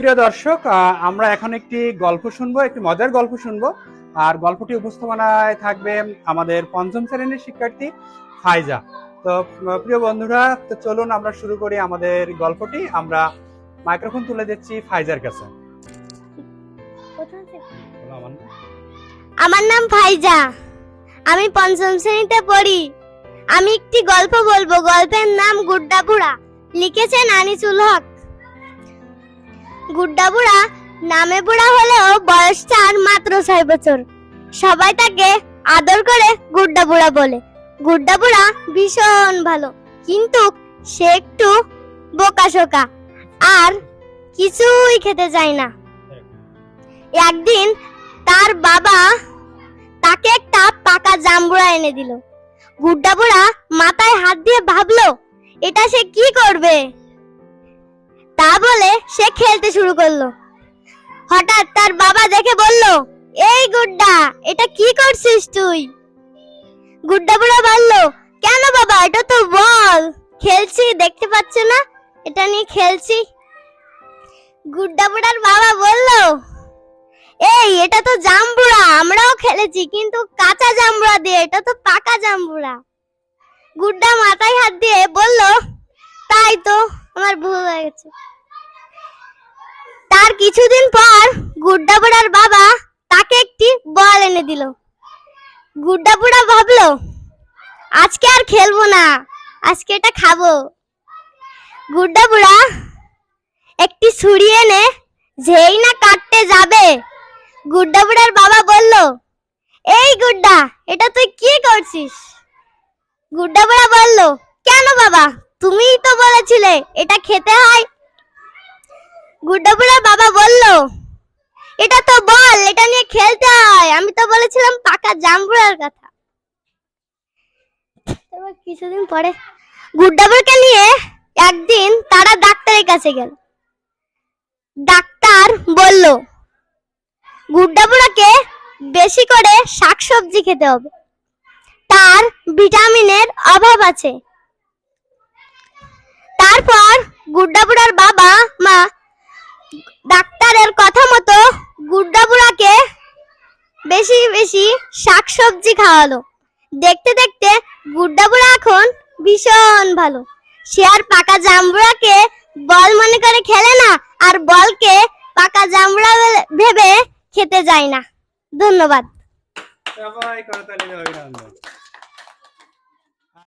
প্রিয় দর্শক আমরা এখন একটি গল্প শুনব, একটি মজার গল্প শুনব। আর গল্পটি উপস্থাপনায় থাকবে আমাদের পঞ্চম শ্রেণির শিক্ষার্থী ফাইজা। তো প্রিয় বন্ধুরা, তো চলুন আমরা শুরু করি আমাদের গল্পটি। আমরা মাইক্রোফোন তুলে দিচ্ছি ফাইজার কাছে। আমার নাম। ফাইজা। আমি পঞ্চম শ্রেণীতে পড়ি। আমি একটি গল্প বলব। গল্পের নাম গুড্ডা বুড়া লিখেছেন আনিসুল হক। গুড্ডা বুড়া নামে বুড়া হলেও বয়স চার মাত্র ছয় বছর। সবাই তাকে আদর করে গুড্ডা বুড়া বলে। গুড্ডা বুড়া ভীষণ ভালো, কিন্তু সে একটু বোকাশোকা আর কিছুই খেতে চায় না। একদিন তার বাবা তাকে একটা পাকা জাম্বুরা এনে দিল। গুড্ডা বুড়া মাথায় হাত দিয়ে ভাবলো, এটা সে কি করবে? তা বলে সে খেলতে শুরু করল। হঠাৎ তার বাবা দেখে বলল, এই গুড্ডা, এটা কি করছিস তুই? গুড্ডা বুড়া বলল, কেন বাবা, এটা তো বল। খেলছি, দেখতে পাচ্ছ না? এটা নিয়ে খেলছি। গুড্ডা বুড়ার বাবা বলল, এই, এটা তো জাম্বুরা আমরাও খেলেছি, কিন্তু কাঁচা জাম্বুরা দিয়ে, এটা তো পাকা জাম্বুরা গুড্ডা মাথায় হাত দিয়ে বলল তাই তো আমার ভুল হয়ে গেছে। তার কিছুদিন পর গুড্ডা বুড়ার বাবা তাকে একটি বল এনে দিল। গুড্ডা বুড়া ভাবলো, আজকে আর খেলব না, আজকে এটা খাব। গুড্ডা বুড়া একটি ছুরি এনে, যেই না কাটতে যাবে। গুড্ডা বুড়ার বাবা বলল, এই গুড্ডা, এটা তুই কি করছিস? গুড্ডা বুড়া বলল, কেন বাবা তুমিই তো বলেছিলে, এটা খেতে হয়। গুড্ডাপুড়ার বাবা বলল, এটা তো বল, এটা নিয়ে খেলতে হয়। আমি তো বলেছিলাম পাকা জাম্বুরার কথা। তারপর কিছুদিন পরে গুড্ডা বুড়াকে নিয়ে একদিন তারা ডাক্তারের কাছে গেল। ডাক্তার বলল গুড্ডা বুড়াকে বেশি করে শাকসবজি খেতে হবে। তার ভিটামিনের অভাব আছে তারপর গুড্ডা বুড়ার বাবা মা ডাক্তারের কথা মতো গুড্ডা বুড়াকে বেশি বেশি শাকসবজি খাওয়ালো। দেখতে দেখতে বুড়া এখন ভীষণ ভালো। সে আর পাকা জাম্বুরাকে বল মনে করে খেলে না, আর বলকে পাকা জামড়া ভেবে খেতে যায় না। ধন্যবাদ। সবাই করতালি অভিনন্দন।